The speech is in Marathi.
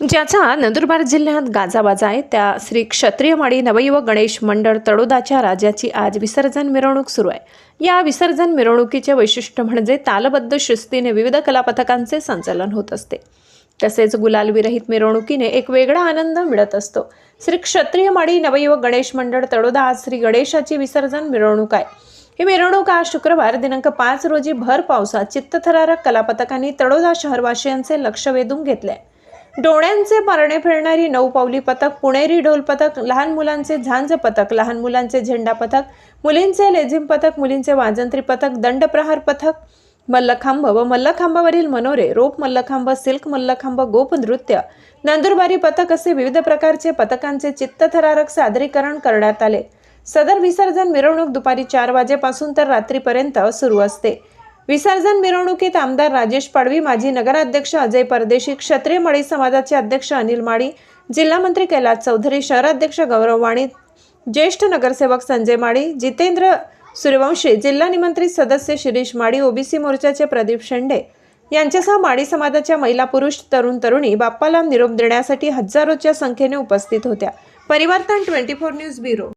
ज्याचा नंदुरबार जिल्ह्यात गाजाबाजा आहे त्या श्री क्षत्रियमाडी नवयुवक गणेश मंडळ तळोदाच्या राजाची आज विसर्जन मिरवणूक सुरू आहे. या विसर्जन मिरवणुकीचे वैशिष्ट्य म्हणजे तालबद्ध शिस्तीने विविध कलापथकांचे संचालन होत असते. तसेच गुलालविरहित मिरवणुकीने एक वेगळा आनंद मिळत असतो. श्री क्षत्रियमाडी नवयुवक गणेश मंडळ तळोदा आज श्री गणेशाची विसर्जन मिरवणूक आहे. ही मिरवणूक आज शुक्रवार दिनांक पाच रोजी भर पावसात चित्तथरारक कलापथकांनी तळोदा शहरवासियांचे लक्ष वेधून घेतले डोळ्यांचे पारणे फिरणारी नऊ पावली पथक पुणेरी ढोल पथक लहान मुलांचे झांज पथक लहान मुलांचे झेंडा पथक मुलींचे लेझिम पथक मुलींचे वाजंत्री पथक दंडप्रहार पथक मल्लखांब व मल्लखांबावरील मनोरे रोप मल्लखांब सिल्क मल्लखांब गोप नृत्य नंदुरबारी पथक असे विविध प्रकारचे पथकांचे चित्तथरारक सादरीकरण करण्यात आले. सदर विसर्जन मिरवणूक दुपारी चार वाजेपासून तर रात्रीपर्यंत सुरू असते. विसर्जन मिरवणुकीत आमदार राजेश पाडवी माजी नगराध्यक्ष अजय परदेशी क्षत्रिय मळी समाजाचे अध्यक्ष अनिल माळी जिल्हामंत्री कैलास चौधरी शहराध्यक्ष गौरव वाणी ज्येष्ठ नगरसेवक संजय माळी जितेंद्र सूर्यवंशी जिल्हा निमंत्रित सदस्य शिरीष माळी ओबीसी मोर्चाचे प्रदीप शेंडे यांच्यासह माळी समाजाच्या महिला पुरुष तरुण तरुणी बाप्पाला निरोप देण्यासाठी हजारोच्या संख्येने उपस्थित होत्या. परिवर्तन ट्वेंटी फोर न्यूज ब्युरो.